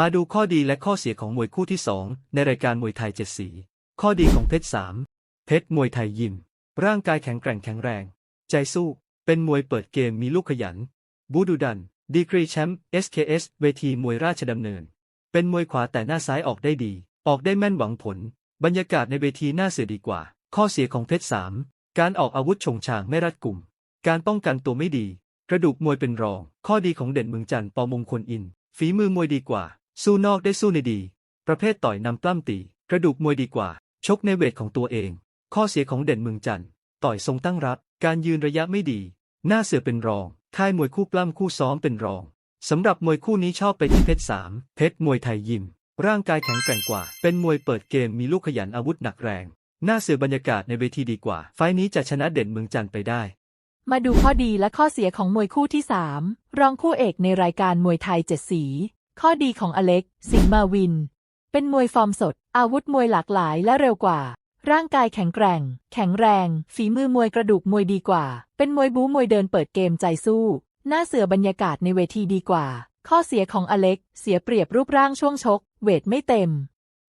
มาดูข้อดีและข้อเสียของมวยคู่ที่ 2 ในรายการมวยไทยเจ็ดสี ข้อดีของเพชรสามเพชรมวยไทยยิม ร่างกายแข็งแกร่งแข็งแรง ใจสู้ เป็นมวยเปิดเกมมีลูกขยัน บูดูดัน ดีกรีแชมป์ SKS เวทีมวยราชดำเนิน เป็นมวยขวาแต่หน้าซ้ายออกได้ดี ออกได้แม่นหวังผล บรรยากาศในเวทีน่าเสียดีกว่า ข้อเสียของเพชรสามการออกอาวุธชงชางไม่รัดกุม การป้องกันตัวไม่ดี กระดูกมวยเป็นรอง ข้อดีของเด่นเมืองจันทร์ปอมงคลอิน ฝีมือมวยดีกว่า สู้นอกได้สู้ในดี ประเภทต่อยนำปล้ำตี กระดูกมวยดีกว่า ชกในเวทของตัวเอง ข้อเสียของเด่นเมืองจันทร์ต่อยทรงตั้งรับ การยืนระยะไม่ดี หน้าเสือเป็นรอง ค่ายมวยคู่ปล้ำคู่ซ้อมเป็นรองสำหรับมวยคู่นี้ชอบไปที่เพชรสามเพชรมวยไทยยิม ร่างกายแข็งแกร่งกว่า เป็นมวยเปิดเกมมีลูกขยันอาวุธหนักแรง หน้าเสือบรรยากาศในเวทีดีกว่า ไฟนี้จะชนะเด่นเมืองจันทร์ไปได้มาดูข้อดีและข้อเสียของมวยคู่ที่ 3 รองคู่เอกในรายการมวยไทยเจ็ดสี ข้อดีของอเล็ก สิงห์มาวิน เป็นมวยฟอร์มสด อาวุธมวยหลากหลายและเร็วกว่า ร่างกายแข็งแกร่ง แข็งแรง ฝีมือมวยกระดูกมวยดีกว่า เป็นมวยบู๊มวยเดินเปิดเกมใจสู้ หน้าเสือบรรยากาศในเวทีดีกว่า ข้อเสียของอเล็ก เสียเปรียบรูปร่างช่วงชก เวทไม่เต็ม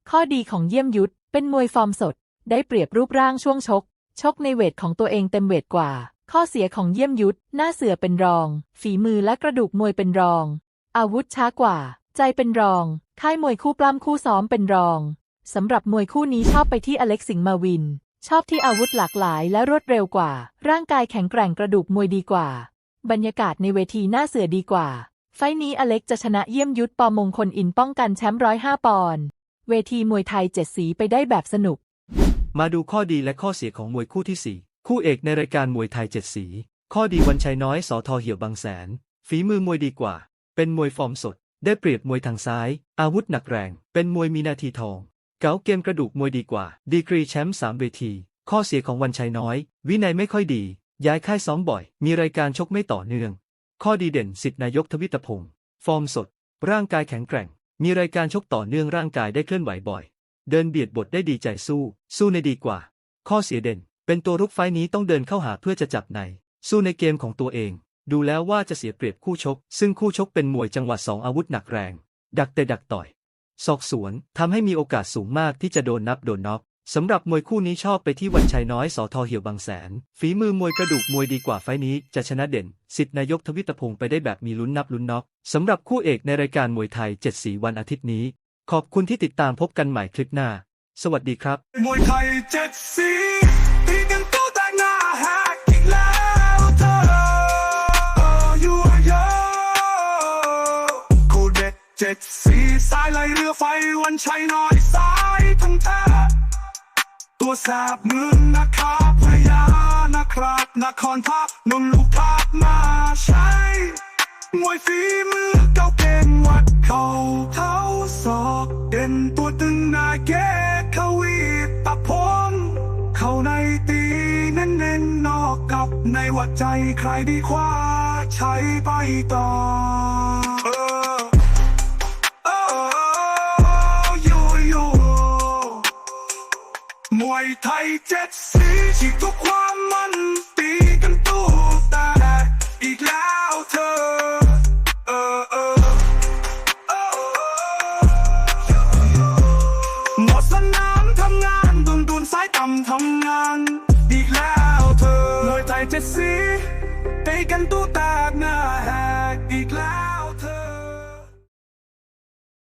ข้อดีของเยี่ยมยุทธ เป็นมวยฟอร์มสด ได้เปรียบรูปร่างช่วงชก ชกในเวทของตัวเองเต็มเวทกว่า ข้อเสียของเยี่ยมยุทธ หน้าเสือเป็นรอง ฝีมือและกระดูกมวยเป็นรอง อาวุธช้ากว่า ใจเป็นรอง ค่ายมวยคู่ปล้ำคู่ซ้อมเป็นรอง สำหรับมวยคู่นี้ชอบไปที่อเล็กสิงห์มาวิน ชอบที่อาวุธหลากหลายและรวดเร็วกว่า ร่างกายแข็งแกร่งกระดูกมวยดีกว่า บรรยากาศในเวทีหน้าเสือดีกว่า ไฟนี้อเล็กจะชนะเยี่ยมยุทธปอมงคลอินป้องกันแชมป์ร้อยห้าปอนด์เวทีมวยไทยเจ็ดสีไปได้แบบสนุก มาดูข้อดีและข้อเสียของมวยคู่ที่4คู่เอกในรายการมวยไทยเจ็ดสี ข้อดีวันชัยน้อยสอทอเหี่ยวบางแสน ฝีมือมวยดีกว่า เป็นมวยฟอร์มสด ได้เปรียบมวยทางซ้าย อาวุธหนักแรง เป็นมวยมีนาทีทอง เก๋าเกมกระดูกมวยดีกว่า ดีกรีแชมป์สามเวที ข้อเสียของวันชัยน้อย วินัยไม่ค่อยดี ย้ายค่ายซ้อมบ่อย มีรายการชกไม่ต่อเนื่อง ข้อดีเด่นสิทธินายกทวิตพงศ์ฟอร์มสด ร่างกายแข็งแกร่ง มีรายการชกต่อเนื่องร่างกายได้เคลื่อนไหวบ่อย เดินเบียดบทได้ดีใจสู้ สู้ในดีกว่า ข้อเสียเด่น เป็นตัวรุกไฟนี้ต้องเดินเข้าหาเพื่อจะจับใน สู้ในเกมของตัวเอง ดูแล้วว่าจะเสียเปรียบคู่ชก ซึ่งคู่ชกเป็นมวยจังหวะสองอาวุธหนักแรง ดักเตะดักต่อย ศอกสวนทำให้มีโอกาสสูงมากที่จะโดนนับโดนน็อกสำหรับมวยคู่นี้ชอบไปที่วันชัยน้อยสอทอเหี่ยวบางแสน ฝีมือมวยกระดูกมวยดีกว่าไฟนี้จะชนะเด่น สิทธินายกทวิตพงศ์ไปได้แบบมีลุ้นนับลุ้นน็อกสำหรับคู่เอกในรายการมวยไทย7สีวันอาทิตย์นี้ ขอบคุณที่ติดตามพบกันใหม่คลิปหน้า สวัสดีครับ มวยไทยเจ็ดสีายไหลเรือไฟวันชัยน้อยสายทั้งแท้ตัวแสบเมืองนาคาพญานาคราชนครทัพนนลูกทัพมาใช้มวยฝีมือเก่าเก่งวัดเขาเขาศอกเด่นตัวตึงนาแก่เขวีตะพงเข้าในตีเน้นเน้นๆนอกกับในวัดใจใครดีคว้าใช้ไปต่อ มวยไทยเจ็ดสีฉีกทุกความมันตีกันตู้แต่อีกแล้วเธอเออเออเออหมดสนามทำงานดุนดุนสายต่ำทำงาน อีกแล้วเธอมวยไทยเจ็ดสีตีกันตู้แตา